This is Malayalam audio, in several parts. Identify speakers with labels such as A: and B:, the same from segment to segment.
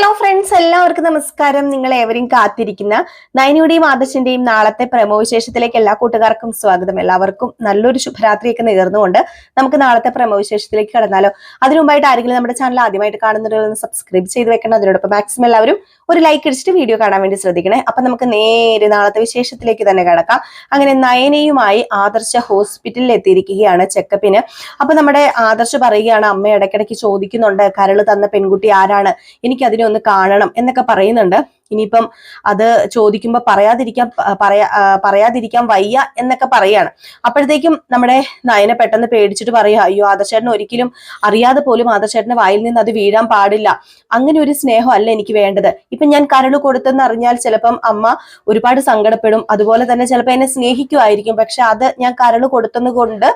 A: ഹലോ ഫ്രണ്ട്സ് എല്ലാവർക്കും നമസ്കാരം. നിങ്ങൾ ഏവരും കാത്തിരിക്കുന്ന നൈനയുടെയും ആദർശിന്റെയും നാളത്തെ പ്രമോവിശേഷത്തിലേക്ക് എല്ലാ കൂട്ടുകാർക്കും സ്വാഗതം. എല്ലാവർക്കും നല്ലൊരു ശുഭരാത്രിയൊക്കെ നേർന്നുകൊണ്ട് നമുക്ക് നാളത്തെ പ്രമോവിശേഷത്തിലേക്ക് കടന്നാലോ. അതിനു മുമ്പായിട്ട് ആരെങ്കിലും നമ്മുടെ ചാനൽ ആദ്യമായിട്ട് കാണുന്നവരൊന്ന് സബ്സ്ക്രൈബ് ചെയ്ത് വെക്കണം. അതിനോടൊപ്പം മാക്സിമം എല്ലാവരും ഒരു ലൈക്ക് അടിച്ചിട്ട് വീഡിയോ കാണാൻ വേണ്ടി ശ്രദ്ധിക്കണേ. അപ്പൊ നമുക്ക് നേരെ നാളത്തെ വിശേഷത്തിലേക്ക് തന്നെ കിടക്കാം. അങ്ങനെ നയനയുമായി ആദർശ ഹോസ്പിറ്റലിൽ എത്തിയിരിക്കുകയാണ് ചെക്കപ്പിന്. അപ്പൊ നമ്മുടെ ആദർശ പറയുകയാണ് അമ്മ ഇടയ്ക്കിടയ്ക്ക് ചോദിക്കുന്നുണ്ട് കരൾ തന്ന പെൺകുട്ടി ആരാണ്? എനിക്ക് അതിനെ ഒന്ന് കാണണം എന്നൊക്കെ പറയുന്നുണ്ട്. ഇനിയിപ്പം അത് ചോദിക്കുമ്പോൾ പറയാതിരിക്കാൻ പറയാ പറയാതിരിക്കാൻ വയ്യ എന്നൊക്കെ പറയാണ്. അപ്പോഴത്തേക്കും നമ്മുടെ നയനെ പെട്ടെന്ന് പേടിച്ചിട്ട് പറയുക അയ്യോ ആദർശേട്ടൻ ഒരിക്കലും അറിയാതെ പോലും ആദർശേട്ടന്റെ വായിൽ നിന്ന് അത് വീഴാൻ പാടില്ല. അങ്ങനെ ഒരു സ്നേഹം അല്ല എനിക്ക് വേണ്ടത്. ഇപ്പൊ ഞാൻ കരൾ കൊടുത്തെന്ന് അറിഞ്ഞാൽ ചിലപ്പം അമ്മ ഒരുപാട് സങ്കടപ്പെടും. അതുപോലെ തന്നെ ചിലപ്പോൾ എന്നെ സ്നേഹിക്കുമായിരിക്കും. പക്ഷെ അത് ഞാൻ കരൾ കൊടുത്തത് കൊണ്ട്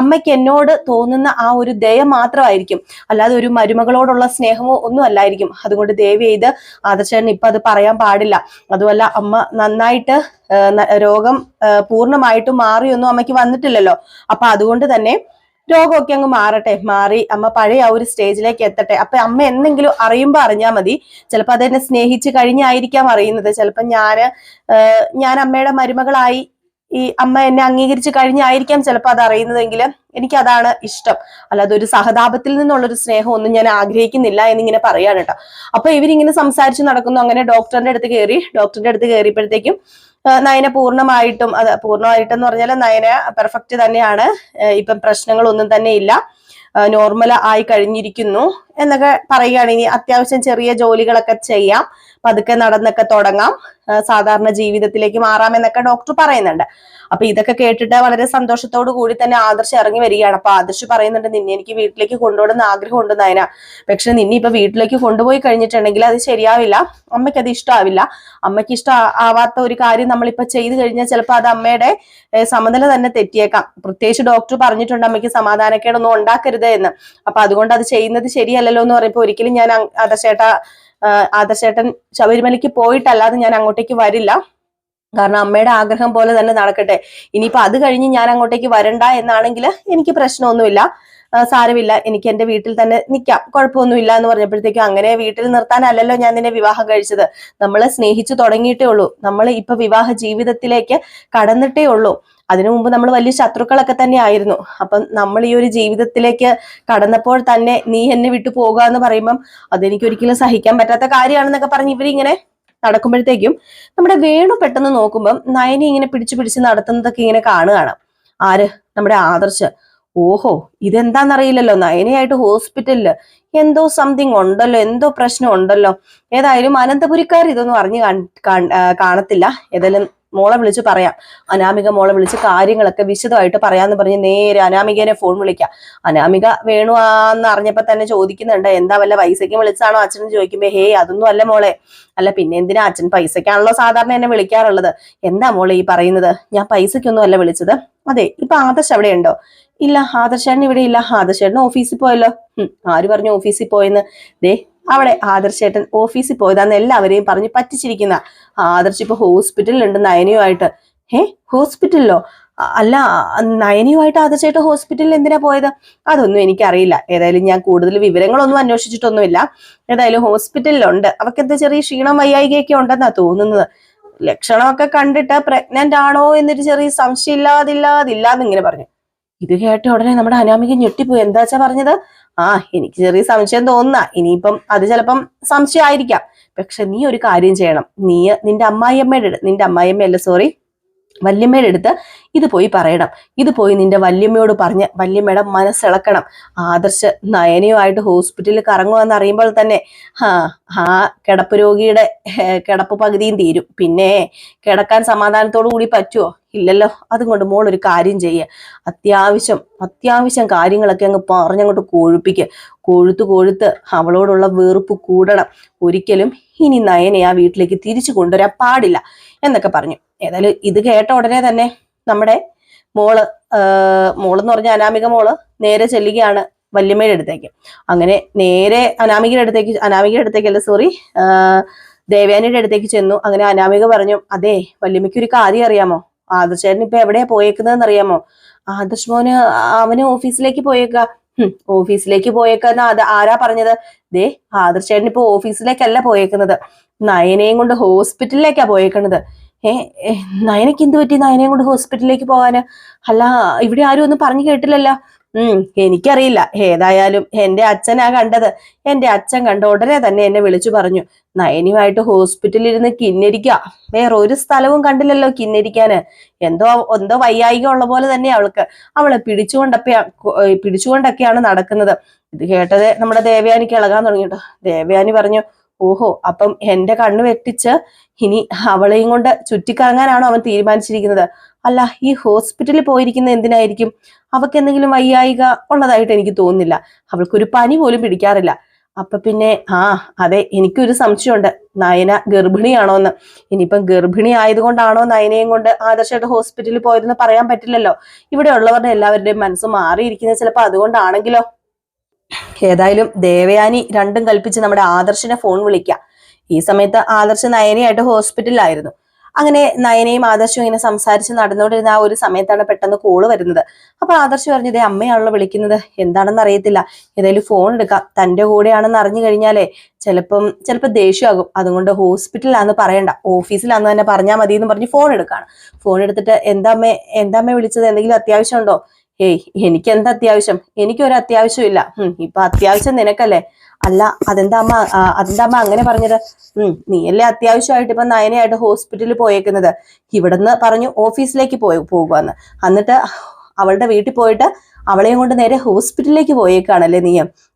A: അമ്മയ്ക്ക് എന്നോട് തോന്നുന്ന ആ ഒരു ദയ മാത്രമായിരിക്കും. അല്ലാതെ ഒരു മരുമകളോടുള്ള സ്നേഹമോ ഒന്നും അല്ലായിരിക്കും. അതുകൊണ്ട് ദയവ് ചെയ്ത് ആദർശേട്ടൻ ഇപ്പൊ അത് പറയാൻ പാടില്ല. അതുമല്ല അമ്മ നന്നായിട്ട് രോഗം പൂർണമായിട്ടും മാറിയൊന്നും അമ്മയ്ക്ക് വന്നിട്ടില്ലല്ലോ. അപ്പൊ അതുകൊണ്ട് തന്നെ രോഗമൊക്കെ അങ്ങ് മാറട്ടെ. മാറി അമ്മ പഴയ ആ ഒരു സ്റ്റേജിലേക്ക് എത്തട്ടെ. അപ്പൊ അമ്മ എന്തെങ്കിലും അറിയുമ്പോ അറിഞ്ഞാൽ മതി. ചിലപ്പോൾ അതെന്നെ സ്നേഹിച്ച് കഴിഞ്ഞായിരിക്കാം അറിയുന്നത്. ചിലപ്പോൾ ആ, ഞാൻ അമ്മയുടെ മരുമകളായി ഈ അമ്മ എന്നെ അംഗീകരിച്ച് കഴിഞ്ഞായിരിക്കാം ചിലപ്പോൾ അത് അറിയുന്നതെങ്കിൽ എനിക്ക് അതാണ് ഇഷ്ടം. അല്ലാതെ ഒരു സഹതാപത്തിൽ നിന്നുള്ളൊരു സ്നേഹം ഒന്നും ഞാൻ ആഗ്രഹിക്കുന്നില്ല എന്നിങ്ങനെ പറയാണ് കേട്ടോ. അപ്പൊ ഇവരിങ്ങനെ സംസാരിച്ച് നടക്കുന്നു. അങ്ങനെ ഡോക്ടറിന്റെ അടുത്ത് കയറി ഡോക്ടറിന്റെ അടുത്ത് കയറിയപ്പോഴത്തേക്കും നയന പൂർണമായിട്ടും അത് പൂർണമായിട്ടെന്ന് പറഞ്ഞാൽ നയന പെർഫെക്റ്റ് തന്നെയാണ്. ഇപ്പം പ്രശ്നങ്ങളൊന്നും തന്നെ ഇല്ല. നോർമൽ ആയി കഴിഞ്ഞിരിക്കുന്നു. എന്നൊക്കെ പറയുകയാണ് ഇനി അത്യാവശ്യം ചെറിയ ജോലികളൊക്കെ ചെയ്യാം. പതുക്കെ നടന്നൊക്കെ തുടങ്ങാം. സാധാരണ ജീവിതത്തിലേക്ക് മാറാം എന്നൊക്കെ ഡോക്ടർ പറയുന്നുണ്ട്. അപ്പൊ ഇതൊക്കെ കേട്ടിട്ട് വളരെ സന്തോഷത്തോടു കൂടി തന്നെ ആദർശ് ഇറങ്ങി വരികയാണ്. അപ്പൊ ആദർശ് പറയുന്നുണ്ട് നിന്നെ എനിക്ക് വീട്ടിലേക്ക് കൊണ്ടുപോകണമെന്ന് ആഗ്രഹമുണ്ട് നയന. പക്ഷെ നിന്നെ ഇപ്പൊ വീട്ടിലേക്ക് കൊണ്ടുപോയി കഴിഞ്ഞിട്ടുണ്ടെങ്കിൽ അത് ശരിയാവില്ല. അമ്മയ്ക്ക് അത് ഇഷ്ടാവില്ല. അമ്മയ്ക്ക് ഇഷ്ടം ആവാത്ത ഒരു കാര്യം നമ്മളിപ്പോ ചെയ്തു കഴിഞ്ഞാൽ ചിലപ്പോൾ അത് അമ്മയുടെ സമനില തന്നെ തെറ്റിയേക്കാം. പ്രത്യേകിച്ച് ഡോക്ടർ പറഞ്ഞിട്ടുണ്ട് അമ്മയ്ക്ക് സമാധാനക്കേടൊന്നും ഉണ്ടാക്കരുത് എന്ന്. അപ്പൊ അതുകൊണ്ട് അത് ചെയ്യുന്നത് ശരിയല്ലല്ലോ എന്ന് പറയുമ്പോൾ ഒരിക്കലും ഞാൻ ആദർശേട്ട ആദർശേട്ടൻ ശബരിമലയ്ക്ക് പോയിട്ടല്ലാതെ ഞാൻ അങ്ങോട്ടേക്ക് വരില്ല. കാരണം അമ്മയുടെ ആഗ്രഹം പോലെ തന്നെ നടക്കട്ടെ. ഇനിയിപ്പോ അത് കഴിഞ്ഞ് ഞാൻ അങ്ങോട്ടേക്ക് വരണ്ട എന്നാണെങ്കിൽ എനിക്ക് പ്രശ്നമൊന്നുമില്ല. സാരമില്ല. എനിക്ക് എന്റെ വീട്ടിൽ തന്നെ നിൽക്കാം കുഴപ്പമൊന്നുമില്ല എന്ന് പറഞ്ഞപ്പോഴത്തേക്കും അങ്ങനെ വീട്ടിൽ നിർത്താനല്ലല്ലോ ഞാൻ നിന്നെ വിവാഹം കഴിച്ചത്. നമ്മളെ സ്നേഹിച്ചു തുടങ്ങിയിട്ടേ ഉള്ളൂ. നമ്മൾ ഇപ്പൊ വിവാഹ ജീവിതത്തിലേക്ക് കടന്നിട്ടേ ഉള്ളൂ. അതിനു മുമ്പ് നമ്മൾ വലിയ ശത്രുക്കളൊക്കെ തന്നെ ആയിരുന്നു. അപ്പം നമ്മൾ ഈ ഒരു ജീവിതത്തിലേക്ക് കടന്നപ്പോൾ തന്നെ നീ എന്നെ വിട്ടു പോകുക എന്ന് പറയുമ്പം അതെനിക്ക് ഒരിക്കലും സഹിക്കാൻ പറ്റാത്ത കാര്യമാണെന്നൊക്കെ പറഞ്ഞ് ഇവരിങ്ങനെ നടക്കുമ്പോഴത്തേക്കും നമ്മുടെ വേണു പെട്ടെന്ന് നോക്കുമ്പം നയനെ ഇങ്ങനെ പിടിച്ചു പിടിച്ച് നടത്തുന്നതൊക്കെ ഇങ്ങനെ കാണുകയാണ്. ആര്? നമ്മുടെ ആദർശ്. ഓഹോ ഇതെന്താന്നറിയില്ലല്ലോ. നയനയായിട്ട് ഹോസ്പിറ്റലിൽ എന്തോ സംതിങ് ഉണ്ടല്ലോ എന്തോ പ്രശ്നം ഉണ്ടല്ലോ. ഏതായാലും അനന്തപുരിക്കാർ ഇതൊന്നും അറിഞ്ഞു കാണത്തില്ല. ഏതായാലും മോളെ വിളിച്ച് പറയാം. അനാമിക മോളെ വിളിച്ച് കാര്യങ്ങളൊക്കെ വിശദമായിട്ട് പറയാന്ന് പറഞ്ഞ് നേരെ അനാമികനെ ഫോൺ വിളിക്കാം. അനാമിക വേണു ആന്ന് അറിഞ്ഞപ്പോ തന്നെ ചോദിക്കുന്നുണ്ട് എന്താ വല്ല പൈസയ്ക്ക് വിളിച്ചാണോ അച്ഛൻ ചോദിക്കുമ്പോ ഹേ അതൊന്നും അല്ല മോളെ. അല്ല പിന്നെ എന്തിനാ അച്ഛൻ പൈസക്കാണല്ലോ സാധാരണ എന്നെ വിളിക്കാറുള്ളത്. എന്താ മോളെ ഈ പറയുന്നത്? ഞാൻ പൈസയ്ക്കൊന്നും അല്ല വിളിച്ചത്. അതെ ഇപ്പൊ ആദർശ് അവിടെ ഉണ്ടോ ഇല്ല ആദർശേട്ടൻ ഇവിടെ ഇല്ല ആദർശേട്ടൻ ഓഫീസിൽ പോയല്ലോ. ആര് പറഞ്ഞു ഓഫീസിൽ പോയെന്ന്? ദേ അവിടെ ആദർശേട്ടൻ ഓഫീസിൽ പോയതാന്ന് എല്ലാവരെയും പറഞ്ഞ് പറ്റിച്ചിരിക്കുന്ന ആദർശ് ഇപ്പൊ ഹോസ്പിറ്റലിലുണ്ട് നയനയുമായിട്ട്. ഏ ഹോസ്പിറ്റലിലോ? അല്ല നയനയുമായിട്ട് ആദർശേട്ടൻ ഹോസ്പിറ്റലിൽ എന്തിനാ പോയത്? അതൊന്നും എനിക്കറിയില്ല. ഏതായാലും ഞാൻ കൂടുതൽ വിവരങ്ങളൊന്നും അന്വേഷിച്ചിട്ടൊന്നുമില്ല. ഏതായാലും ഹോസ്പിറ്റലിലുണ്ട്. അവർക്ക് എന്താ ചെറിയ ക്ഷീണം വയ്യായികയൊക്കെ ഉണ്ടെന്നാ തോന്നുന്നത്. ലക്ഷണമൊക്കെ കണ്ടിട്ട് പ്രഗ്നന്റ് ആണോ എന്നൊരു ചെറിയ സംശയം ഇല്ലാതില്ലാതില്ലാന്ന് ഇങ്ങനെ പറഞ്ഞു. ഇത് കേട്ട ഉടനെ നമ്മുടെ അനാമിക ഞെട്ടിപ്പോയി. എന്താച്ചാ പറഞ്ഞത്? ആ എനിക്ക് ചെറിയ സംശയം തോന്നുന്ന ഇനിയിപ്പം അത് ചിലപ്പം സംശയമായിരിക്കാം. പക്ഷെ നീ ഒരു കാര്യം ചെയ്യണം. നീ നിന്റെ അമ്മായിയമ്മയുടെ അടുത്ത് നിന്റെ അമ്മായിയമ്മയല്ല സോറി വല്യമ്മയുടെ അടുത്ത് ഇത് പോയി പറയണം. ഇത് പോയി നിന്റെ വല്യമ്മയോട് പറഞ്ഞ് വല്യമ്മയുടെ മനസ്സിളക്കണം. ആദർശ് നയനയുമായിട്ട് ഹോസ്പിറ്റലിൽ കറങ്ങുമെന്ന് അറിയുമ്പോൾ തന്നെ ആ ആ കിടപ്പ് രോഗിയുടെ കിടപ്പ് പകുതിയും തീരും. പിന്നെ കിടക്കാൻ സമാധാനത്തോടു കൂടി പറ്റുമോ ഇല്ലല്ലോ. അതുകൊണ്ട് മോൾ ഒരു കാര്യം ചെയ്യുക അത്യാവശ്യം അത്യാവശ്യം കാര്യങ്ങളൊക്കെ അങ്ങ് പറഞ്ഞങ്ങോട്ട് കൊഴുപ്പിക്കുക കൊഴുത്ത് കൊഴുത്ത് അവളോടുള്ള വെറുപ്പ് കൂടണം. ഒരിക്കലും ഇനി നയനെ ആ വീട്ടിലേക്ക് തിരിച്ചു കൊണ്ടുവരാൻ പാടില്ല എന്നൊക്കെ പറഞ്ഞു. ഏതായാലും ഇത് കേട്ട ഉടനെ തന്നെ നമ്മുടെ മോൾ മോളെന്ന് പറഞ്ഞ അനാമിക മോൾ നേരെ ചെല്ലുകയാണ് വല്യമ്മയുടെ അടുത്തേക്ക്. അങ്ങനെ നേരെ അനാമികയുടെ അടുത്തേക്ക് അനാമികയുടെ അടുത്തേക്കല്ല സോറി ദേവയാനിയുടെ അടുത്തേക്ക് ചെന്നു. അങ്ങനെ അനാമിക പറഞ്ഞു അതെ വല്യമ്മയ്ക്ക് ഒരു കാര്യം അറിയാമോ? ആദർശേട്ടൻ ഇപ്പൊ എവിടെയാ പോയേക്കുന്നതെന്ന് അറിയാമോ ആദർശ് മോന് അവന് ഓഫീസിലേക്ക് പോയേക്ക. ഓഫീസിലേക്ക് പോയേക്കാന്ന് അത് ആരാ പറഞ്ഞത്? ദേ ആദർശേട്ടൻ ഇപ്പൊ ഓഫീസിലേക്കല്ല പോയേക്കുന്നത്. നയനയും കൊണ്ട് ഹോസ്പിറ്റലിലേക്കാ പോയേക്കുന്നത് ഏ, നയനയ്ക്ക് എന്ത് പറ്റി നയനയും കൊണ്ട് ഹോസ്പിറ്റലിലേക്ക് പോകാന്? അല്ല ഇവിടെ ആരും ഒന്നും പറഞ്ഞു കേട്ടില്ലല്ലോ. ഉം എനിക്കറിയില്ല. ഏതായാലും എന്റെ അച്ഛനാ കണ്ടത്. എന്റെ അച്ഛൻ കണ്ട ഉടനെ തന്നെ എന്നെ വിളിച്ചു പറഞ്ഞു. നയനിയുമായിട്ട് ഹോസ്പിറ്റലിൽ ഇരുന്ന് കിന്നരിക്ക. വേറെ ഒരു സ്ഥലവും കണ്ടില്ലല്ലോ കിന്നരിക്കാന്. എന്തോ എന്തോ വയ്യായിക ഉള്ള പോലെ തന്നെ അവൾക്ക്. അവളെ പിടിച്ചുകൊണ്ടൊക്കെ പിടിച്ചുകൊണ്ടൊക്കെയാണ് നടക്കുന്നത്. ഇത് കേട്ടത് നമ്മുടെ ദേവയാനിക്ക് ഇളകാൻ തുടങ്ങിട്ടോ. ദേവയാനി പറഞ്ഞു ഓഹോ അപ്പം എന്റെ കണ്ണ് വെട്ടിച്ച് ഇനി അവളെയും കൊണ്ട് ചുറ്റിക്കറങ്ങാനാണോ അവൻ തീരുമാനിച്ചിരിക്കുന്നത്? അല്ല ഈ ഹോസ്പിറ്റലിൽ പോയിരിക്കുന്ന എന്തിനായിരിക്കും? അവൾക്ക് എന്തെങ്കിലും വയ്യായിക ഉള്ളതായിട്ട് എനിക്ക് തോന്നുന്നില്ല. അവൾക്കൊരു പനി പോലും പിടിക്കാറില്ല. അപ്പൊ പിന്നെ ആ അതെ എനിക്കൊരു സംശയമുണ്ട്. നയന ഗർഭിണിയാണോ എന്ന് ഇനിയിപ്പം ഗർഭിണി ആയതുകൊണ്ടാണോ നയനയും കൊണ്ട് ആദർശമായിട്ട് ഹോസ്പിറ്റലിൽ പോയതെന്ന് പറയാൻ പറ്റില്ലല്ലോ? ഇവിടെ ഉള്ളവരുടെ എല്ലാവരുടെയും മനസ്സ് മാറിയിരിക്കുന്നത് ചിലപ്പോൾ അതുകൊണ്ടാണെങ്കിലോ? ഏതായാലും ദേവയാനി രണ്ടും കൽപ്പിച്ച് നമ്മുടെ ആദർശിനെ ഫോൺ വിളിക്കാം. ഈ സമയത്ത് ആദർശ് നയനയായിട്ട് ഹോസ്പിറ്റലിലായിരുന്നു. അങ്ങനെ നയനയും ആദർശവും ഇങ്ങനെ സംസാരിച്ച് നടന്നുകൊണ്ടിരുന്ന ആ ഒരു സമയത്താണ് പെട്ടെന്ന് കോൾ വരുന്നത്. അപ്പൊ ആദർശ് പറഞ്ഞത് അമ്മയാണല്ലോ വിളിക്കുന്നത്. എന്താണെന്ന് അറിയത്തില്ല. ഏതായാലും ഫോൺ എടുക്കാം. തന്റെ കൂടെയാണെന്ന് അറിഞ്ഞു കഴിഞ്ഞാലേ ചിലപ്പം ചിലപ്പോൾ ദേഷ്യമാകും. അതുകൊണ്ട് ഹോസ്പിറ്റലിലാന്ന് പറയണ്ട. ഓഫീസിലാന്ന് തന്നെ പറഞ്ഞാൽ മതി എന്ന് പറഞ്ഞ് ഫോൺ എടുക്കാണ്. ഫോൺ എടുത്തിട്ട് എന്താ അമ്മേ വിളിച്ചത്? എന്തെങ്കിലും അത്യാവശ്യമുണ്ടോ? ഏയ് എനിക്ക് എന്താ അത്യാവശ്യം? എനിക്കൊരു അത്യാവശ്യമില്ല. ഇപ്പൊ അത്യാവശ്യം നിനക്കല്ലേ? അല്ല അതെന്താ അമ്മ അതെന്താ അമ്മ അങ്ങനെ പറഞ്ഞത്? ഉം നീയല്ലേ അത്യാവശ്യമായിട്ട് ഇപ്പൊ നയനയായിട്ട് ഹോസ്പിറ്റലിൽ പോയേക്കുന്നത്. ഇവിടുന്ന് പറഞ്ഞു ഓഫീസിലേക്ക് പോയി പോകുവാന്ന്. എന്നിട്ട് അവളുടെ വീട്ടിൽ പോയിട്ട് അവളെയും കൊണ്ട് നേരെ ഹോസ്പിറ്റലിലേക്ക് പോയേക്കാണല്ലേ നീ?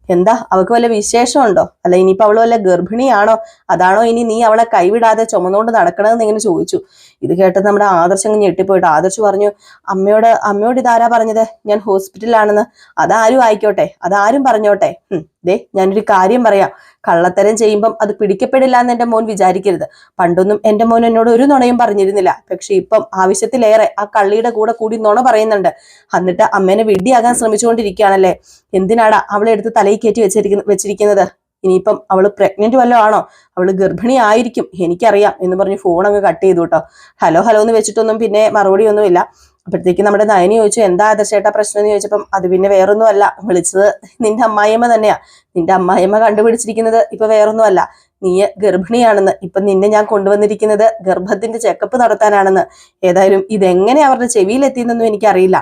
A: എന്താ അവൾക്ക് വല്ല വിശേഷമുണ്ടോ? അല്ല ഇനിയിപ്പോ അവൾ വല്ല ഗർഭിണിയാണോ? അതാണോ ഇനി നീ അവളെ കൈവിടാതെ ചുമന്നുകൊണ്ട് നടക്കണമെന്ന് ഇങ്ങനെ ചോദിച്ചു. ഇത് കേട്ടത് നമ്മുടെ ആദർശം ഞെട്ടിപ്പോയിട്ട്. ആദർശ് പറഞ്ഞു അമ്മയോട് അമ്മയോട് ഇതാരാ പറഞ്ഞത്? ഞാൻ ഹോസ്പിറ്റലിലാണെന്ന് അതാരും ആയിക്കോട്ടെ അതാരും പറഞ്ഞോട്ടെ. ദേ ഞാനൊരു കാര്യം പറയാം. കള്ളത്തരം ചെയ്യുമ്പം അത് പിടിക്കപ്പെടില്ല എന്ന് എന്റെ മോൻ വിചാരിക്കരുത്. പണ്ടൊന്നും എന്റെ മോൻ എന്നോട് ഒരു നുണയും പറഞ്ഞിരുന്നില്ല. പക്ഷെ ഇപ്പം ആവശ്യത്തിലേറെ ആ കള്ളിയുടെ കൂടെ കൂടി നുണ പറയുന്നുണ്ട്. എന്നിട്ട് അമ്മേനെ വിഡ്ഡിയാകാൻ ശ്രമിച്ചുകൊണ്ടിരിക്കുകയാണല്ലേ? എന്തിനാടാ അവളെ എടുത്ത് തലയിൽ കയറ്റി വെച്ചിരിക്കുന്ന വെച്ചിരിക്കുന്നത്? ഇനിയിപ്പം അവൾ പ്രഗ്നന്റ് വല്ലതും ആണോ? അവൾ ഗർഭിണി ആയിരിക്കും എനിക്കറിയാം എന്ന് പറഞ്ഞ് ഫോൺ അങ്ങ് കട്ട് ചെയ്തു കേട്ടോ ഹലോ ഹലോ എന്ന് വെച്ചിട്ടൊന്നും പിന്നെ മറുപടി ഒന്നുമില്ല. അപ്പോഴത്തേക്ക് നമ്മുടെ നയനി ചോദിച്ചു എന്താ ആദർശേട്ടാ പ്രശ്നം? എന്ന് ചോദിച്ചപ്പം അത് പിന്നെ വേറൊന്നും അല്ല വിളിച്ചത് നിന്റെ അമ്മായിയമ്മ തന്നെയാ. നിന്റെ അമ്മായിയമ്മ കണ്ടുപിടിച്ചിരിക്കുന്നത് ഇപ്പൊ വേറൊന്നും അല്ല നീ ഗർഭിണിയാണെന്ന് ഇപ്പൊ നിന്നെ ഞാൻ കൊണ്ടുവന്നിരിക്കുന്നത് ഗർഭത്തിന്റെ ചെക്കപ്പ് നടത്താനാണെന്ന്. ഏതായാലും ഇതെങ്ങനെ അവരുടെ ചെവിയിലെത്തിയെന്നൊന്നും എനിക്കറിയില്ല.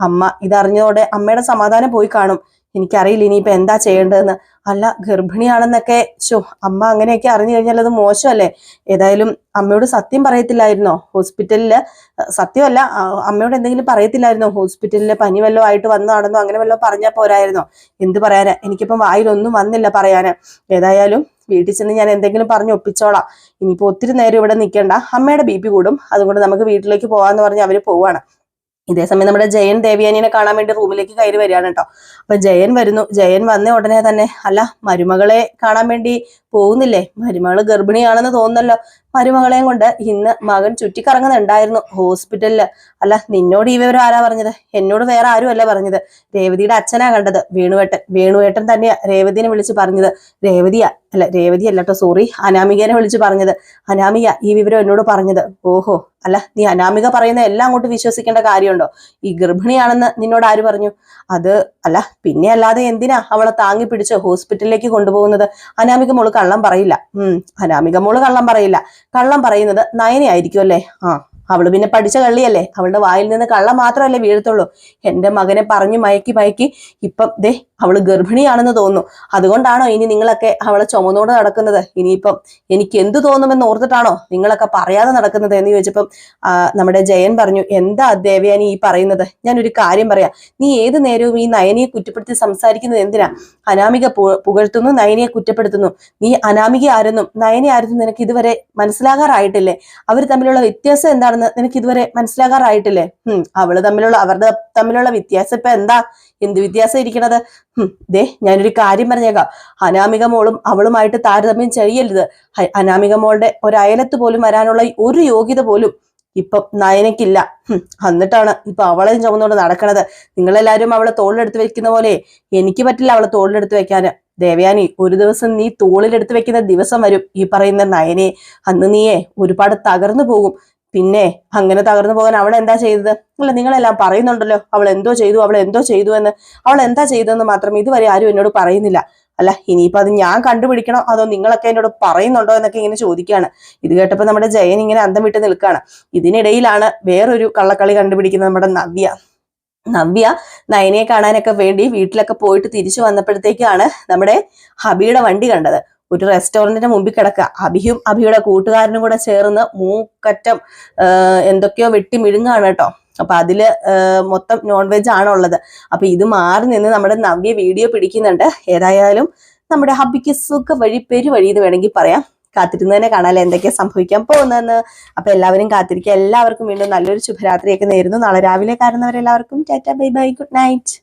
A: അമ്മ ഇതറിഞ്ഞതോടെ അമ്മയുടെ സമാധാനം പോയി കാണും. എനിക്കറിയില്ല ഇനിയിപ്പോ എന്താ ചെയ്യേണ്ടതെന്ന്. അല്ല ഗർഭിണിയാണെന്നൊക്കെ ശോ അമ്മ അങ്ങനെയൊക്കെ അറിഞ്ഞു കഴിഞ്ഞാൽ അത് മോശമല്ലേ? ഏതായാലും അമ്മയോട് സത്യം പറയത്തില്ലായിരുന്നോ? ഹോസ്പിറ്റലിൽ സത്യമല്ല അമ്മയോട് എന്തെങ്കിലും പറയത്തില്ലായിരുന്നോ? ഹോസ്പിറ്റലിൽ പനി വല്ലതും ആയിട്ട് വന്നതാണെന്നോ അങ്ങനെ വല്ലതും പറഞ്ഞാൽ പോരായിരുന്നോ? എന്ത് പറയാനാ? എനിക്കിപ്പം വായിലൊന്നും വന്നില്ല പറയാന്. ഏതായാലും വീട്ടിൽ ചെന്ന് ഞാൻ എന്തെങ്കിലും പറഞ്ഞ് ഒപ്പിച്ചോളാം. ഇനിയിപ്പോ ഒത്തിരി നേരം ഇവിടെ നിൽക്കണ്ട അമ്മയുടെ ബി കൂടും. അതുകൊണ്ട് നമുക്ക് വീട്ടിലേക്ക് പോവാന്ന് പറഞ്ഞ് അവർ പോവാണ്. ഇതേസമയം നമ്മുടെ ജയൻ ദേവയാനിനെ കാണാൻ വേണ്ടി റൂമിലേക്ക് കയറി വരികയാണ് കേട്ടോ. അപ്പൊ ജയൻ വരുന്നു. ജയൻ വന്ന ഉടനെ തന്നെ അല്ല മരുമകളെ കാണാൻ വേണ്ടി പോകുന്നില്ലേ? മരുമകൾ ഗർഭിണിയാണെന്ന് തോന്നുന്നല്ലോ. മരുമകളെയും കൊണ്ട് ഇന്ന് മകൻ ചുറ്റിക്കറങ്ങുന്നുണ്ടായിരുന്നു ഹോസ്പിറ്റലിൽ. അല്ല നിന്നോട് ഈ വിവരം ആരാ പറഞ്ഞത്? എന്നോട് വേറെ ആരുമല്ല പറഞ്ഞത്. രേവതിയുടെ അച്ഛനാ കണ്ടത്. വേണുവേട്ടൻ. വേണുവേട്ടൻ തന്നെയാ രേവതിനെ വിളിച്ച് പറഞ്ഞത്. രേവതിയാ. അല്ല രേവതി അല്ല കേട്ടോ സോറി. അനാമികനെ വിളിച്ച് പറഞ്ഞത്. അനാമിക ഈ വിവരം എന്നോട് പറഞ്ഞത്. ഓഹോ. അല്ല നീ അനാമിക പറയുന്ന എല്ലാം അങ്ങോട്ട് വിശ്വസിക്കേണ്ട കാര്യമുണ്ടോ? ഈ ഗർഭിണിയാണെന്ന് നിന്നോട് ആര് പറഞ്ഞു? അത് അല്ല പിന്നെ അല്ലാതെ എന്തിനാ അവളെ താങ്ങി പിടിച്ച് ഹോസ്പിറ്റലിലേക്ക് കൊണ്ടുപോകുന്നത്? അനാമിക മോൾ കള്ളം പറയില്ല. ഉം. അനാമിക മോൾ കള്ളം പറയില്ല. കള്ളം പറയുന്നത് നയനയായിരിക്കും അല്ലേ? ആ. അവൾ പിന്നെ പഠിച്ച കള്ളിയല്ലേ? അവളുടെ വായിൽ നിന്ന് കള്ളം മാത്രമല്ലേ വീഴത്തുള്ളൂ. എന്റെ മകനെ പറഞ്ഞു മയക്കി മയക്കി. ഇപ്പം ദേ അവൾ ഗർഭിണിയാണെന്ന് തോന്നുന്നു. അതുകൊണ്ടാണോ ഇനി നിങ്ങളൊക്കെ അവളെ ചുമന്നോട് നടക്കുന്നത്? ഇനിയിപ്പം എനിക്ക് എന്ത് തോന്നുമെന്ന് ഓർത്തിട്ടാണോ നിങ്ങളൊക്കെ പറയാതെ നടക്കുന്നത്? എന്ന് ചോദിച്ചപ്പം നമ്മുടെ ജയൻ പറഞ്ഞു എന്താ ദേവയാനി ഈ പറയുന്നത്? ഞാനൊരു കാര്യം പറയാം. നീ ഏത് നേരവും ഈ നയനിയെ കുറ്റപ്പെടുത്തി സംസാരിക്കുന്നത് എന്തിനാ? അനാമിക പുകഴ്ത്തുന്നു നയനിയെ കുറ്റപ്പെടുത്തുന്നു. നീ അനാമിക ആരെന്നും നയനെ ആരെന്നും നിനക്ക് ഇതുവരെ മനസ്സിലാകാറായിട്ടില്ലേ? അവർ തമ്മിലുള്ള വ്യത്യാസം എന്താണെന്ന് നിനക്ക് ഇതുവരെ മനസ്സിലാകാറായിട്ടില്ലേ? ഉം അവൾ തമ്മിലുള്ള അവരുടെ തമ്മിലുള്ള വ്യത്യാസം ഇപ്പൊ എന്താ? എന്ത് വ്യത്യാസം ഇരിക്കണത്? ദേ ഞാനൊരു കാര്യം പറഞ്ഞേക്കാം. അനാമിക മോളും അവളുമായിട്ട് താരതമ്യം ചെയ്യരുത്. അനാമിക മോളുടെ ഒരയലത്ത് പോലും വരാനുള്ള ഒരു യോഗ്യത പോലും ഇപ്പം നയനക്കില്ല എന്നിട്ടാണ് ഇപ്പൊ അവളെ ചുമന്നുകൊണ്ട് നടക്കണത്. നിങ്ങളെല്ലാരും അവളെ തോളിലെടുത്ത് വെക്കുന്ന പോലെ എനിക്ക് പറ്റില്ല അവളെ തോളിലെടുത്ത് വെക്കാന് ദേവയാനി ഒരു ദിവസം നീ തോളിലെടുത്ത് വെക്കുന്ന ദിവസം വരും ഈ പറയുന്ന നയനെ. അന്ന് നീയെ ഒരുപാട് തകർന്നു പോകും. പിന്നെ അങ്ങനെ തകർന്നു പോകാൻ അവൾ എന്താ ചെയ്തത്? അല്ല നിങ്ങളെല്ലാം പറയുന്നുണ്ടല്ലോ. അവൾ എന്തോ ചെയ്തു അവൾ എന്തോ ചെയ്തു എന്ന്. അവൾ എന്താ ചെയ്തതെന്ന് മാത്രം ഇതുവരെ ആരും എന്നോട് പറയുന്നില്ല. അല്ല ഇനിയിപ്പോ അത് ഞാൻ കണ്ടുപിടിക്കണോ? അതോ നിങ്ങളൊക്കെ എന്നോട് പറയുന്നുണ്ടോ എന്നൊക്കെ ഇങ്ങനെ ചോദിക്കുകയാണ്. ഇത് കേട്ടപ്പോൾ നമ്മുടെ ജയൻ ഇങ്ങനെ അന്തം വിട്ട് നിൽക്കുകയാണ്. ഇതിനിടയിലാണ് വേറൊരു കള്ളക്കളി കണ്ടുപിടിക്കുന്നത് നമ്മുടെ നവ്യ. നവ്യ നയനയെ കാണാനൊക്കെ വേണ്ടി വീട്ടിലൊക്കെ പോയിട്ട് തിരിച്ചു വന്നപ്പോഴത്തേക്കാണ് നമ്മുടെ ഹബിയുടെ വണ്ടി കണ്ടത്. ഒരു റെസ്റ്റോറന്റിന്റെ മുമ്പിൽ കിടക്കുക. അഭിയും അഭിയുടെ കൂട്ടുകാരനും കൂടെ ചേർന്ന് മൂക്കറ്റം എന്തൊക്കെയോ വെട്ടി മിഴുങ്ങാണ് കേട്ടോ. അപ്പൊ അതിൽ മൊത്തം നോൺ വെജ് ആണ് ഉള്ളത്. അപ്പൊ ഇത് മാറി നിന്ന് നമ്മുടെ നവ്യ വീഡിയോ പിടിക്കുന്നുണ്ട്. ഏതായാലും നമ്മുടെ ഹബിക്ക് സുഖ വഴി പെരുവഴി ഇത് വേണമെങ്കിൽ പറയാം. കാത്തിരുന്നതിനെ കാണാല്ലേ എന്തൊക്കെയാ സംഭവിക്കാൻ പോകുന്നതെന്ന്. അപ്പൊ എല്ലാവരും കാത്തിരിക്കുക. എല്ലാവർക്കും വീണ്ടും നല്ലൊരു ശുഭരാത്രിയൊക്കെ നേരുന്നു. നാളെ രാവിലെ കാണുന്നവരെല്ലാവർക്കും tata bye bye good night.